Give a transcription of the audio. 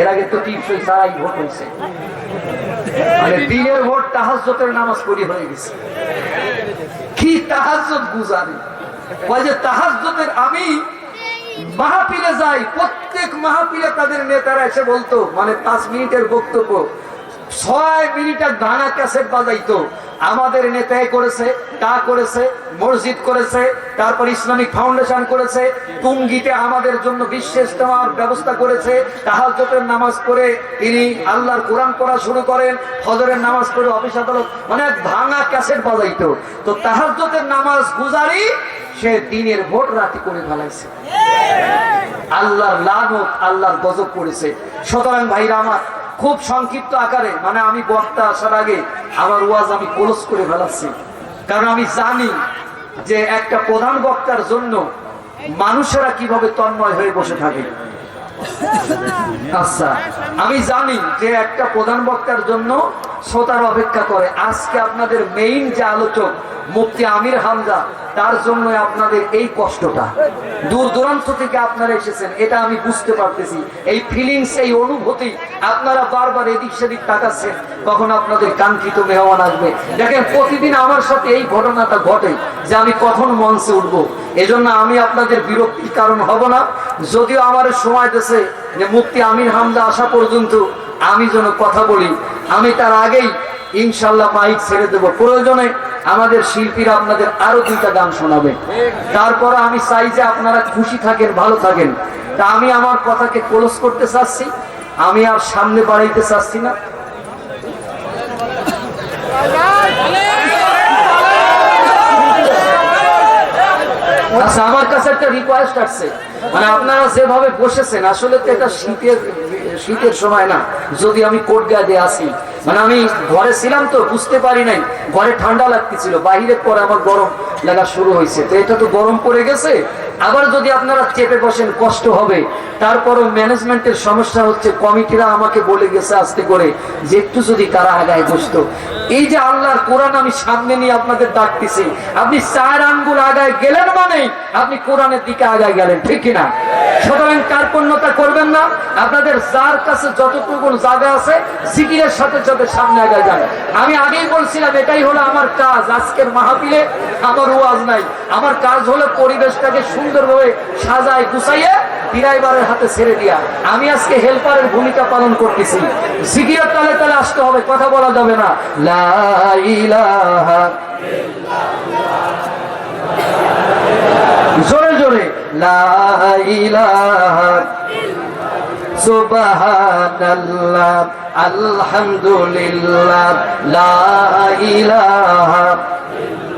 এর আগে তো তিনশো ভোট হয়েছে। মানে দিনের ভোট নামাজ পড়ি হয়ে গেছে। কি তাহাজ্জত গুজারি বলে যে তাহাজ্জতের আমি মাহাপিলে যাই, প্রত্যেক মাহাপিলে তাদের নেতারা এসে বলতো মানে পাঁচ মিনিটের বক্তব্য ছয় মিনিটের গানা ক্যাসেট বাজাইতো। আমাদের নেতাই করেছে তা করেছে মসজিদ করেছে তারপর ইসলামিক ফাউন্ডেশন করেছে টুঙ্গিতে আমাদের জন্য বিশ্বের ইজতেমার ব্যবস্থা করেছে তাহাজ্জতের নামাজ পড়ে তিনি আল্লাহর কোরআন পড়া শুরু করেন হজরের নামাজ পড়ে অফিস আদালত মানে ভাঙা ক্যাসেট বাজাইতো। তো তাহাজ্জতের নামাজ গুজারি সে দিনের ভোট রাতি করে ফেলাইছে। আল্লাহর লানত আল্লাহর গজব করেছে। সুতরাং ভাইরা আমার খুব সংক্ষিপ্ত আকারে মানে আমি বক্তা আসার আগে আমার ওয়াজ আমি ক্লোজ করে ফেলাচ্ছি। কারণ আমি জানি যে একটা প্রধান বক্তার জন্য মানুষেরা কীভাবে তন্ময় হয়ে বসে থাকে। আচ্ছা আমি জানি যে একটা প্রধান বক্তার জন্য শ্রোতার অপেক্ষা করে। আজকে আপনাদের মেইন যে আলোচক, মুফতি আমির হামজা, তার জন্য আপনাদের এই কষ্টটা। দূর দূরান্ত থেকে আপনারা এসেছেন, এটা আমি বুঝতে পারতেছি। এই ফিলিংস এই অনুভূতি আপনারা বারবার এদিক সেদিক তাকাচ্ছেন, কখন আপনাদের কাঙ্ক্ষিত মেহমান আসবে। দেখেন, প্রতিদিন আমার সাথে এই ঘটনাটা ঘটে যে আমি কখন মঞ্চে উঠব। এজন্য আমি আপনাদের বিরক্তির কারণ হব না যদিও আমার সময় দেশে যে মুক্তি আমির হামদা আসা পর্যন্ত আমি যেন কথা বলি, আমি তার আগেই ইনশাল্লাহ মাইক ছেড়ে দেব। প্রয়োজনে আমাদের শিল্পীরা আপনাদের আরও দুইটা গান শোনাবে। তারপর আমি চাই যে আপনারা খুশি থাকেন, ভালো থাকেন। তা আমি আমার কথাকে ক্লোজ করতে চাচ্ছি। আমি আর সামনে বাড়াইতে চাচ্ছি না। আচ্ছা আমার কাছে একটা রিকোয়েস্ট আসছে। মানে আপনারা যেভাবে বসেছেন, আসলে তো এটা শীতের শীতের সময় না। যদি আমি কোট গায়ে আসি মানে আমি ঘরে ছিলাম তো, বুঝতে পারি নাই। ঘরে ঠান্ডা লাগতেছিল বাইরের পরে আমার গরম লাগা শুরু হয়েছে। তো এটা তো গরম পড়ে গেছে আবার যদি আপনারা চেপে বসেন, কষ্ট হবে। তারপরও ম্যানেজমেন্টের সমস্যা হচ্ছে, কমিটিরা আমাকে বলে গেছে আস্তে করে যে একটু যদি তারা আগায় বসতো। এই যে আল্লাহর কোরআন আমি সামনে নিয়ে আপনাদের ডাকতেছি, আপনি চার আঙ্গুল আগায় গেলেন মানে আপনি কোরআনের দিকে আগায় গেলেন, ঠিক কিনা? সুতরাং কার্পণ্যতা করবেন না, আপনাদের যার কাছে যতটুকু জায়গা আছে সিকিরের সাথে সাথে সামনে আগায় যান। আমি আগেই বলছিলাম, এটাই হলো আমার কাজ। আজকের মাহফিলে আমার ওয়াজ নাই। আমার কাজ হলো পরিবেশটাকে সুন্দরভাবে সাজায়, গুছাইয়ে ডিরাইভারের হাতে ছেড়ে দিয়া, আমি আজকে হেল্পারের ভূমিকা পালন করতেছি। সিকিরের তালে তালে আসতে হবে, কথা বলা যাবে না। জোরে জোরে। সুবহানাল্লাহ, আলহামদুলিল্লাহ, লা